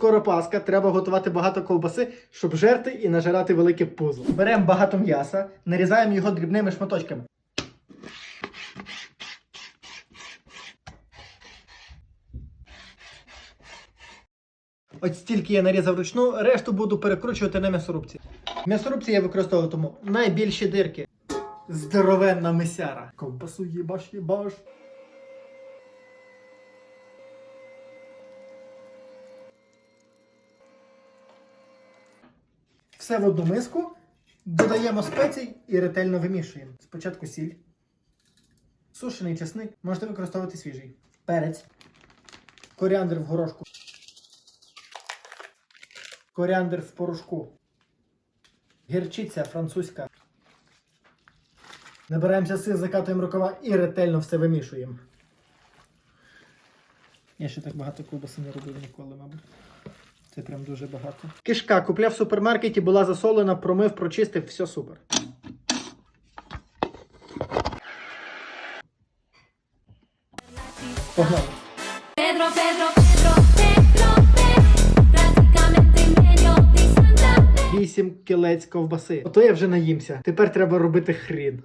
скоро Пасха, треба готувати багато ковбаси, щоб жерти і нажирати велике пузо. Беремо багато м'яса, нарізаємо його дрібними шматочками. От стільки я нарізав ручну, решту буду перекручувати на м'ясорубці. М'ясорубці я використовуватиму найбільші дирки. Здоровенна мисяра. Ковбасу їбаш, їбаш. Все в одну миску. Додаємо спецій і ретельно вимішуємо. Спочатку сіль, сушений чесник, можете використовувати свіжий, перець, коріандр в горошку, коріандр в порошку, гірчиця французька. Набираємося сил, закатуємо рукава і ретельно все вимішуємо. Я ще так багато ковбаси не робив ніколи, мабуть. Це прям дуже багато. Кишка купляв в супермаркеті, була засолена, промив, прочистив, все супер. Погнали. En medio de Santa Fe. Вісім кілець ковбаси. Ото я вже наїмся. Тепер треба робити хрін.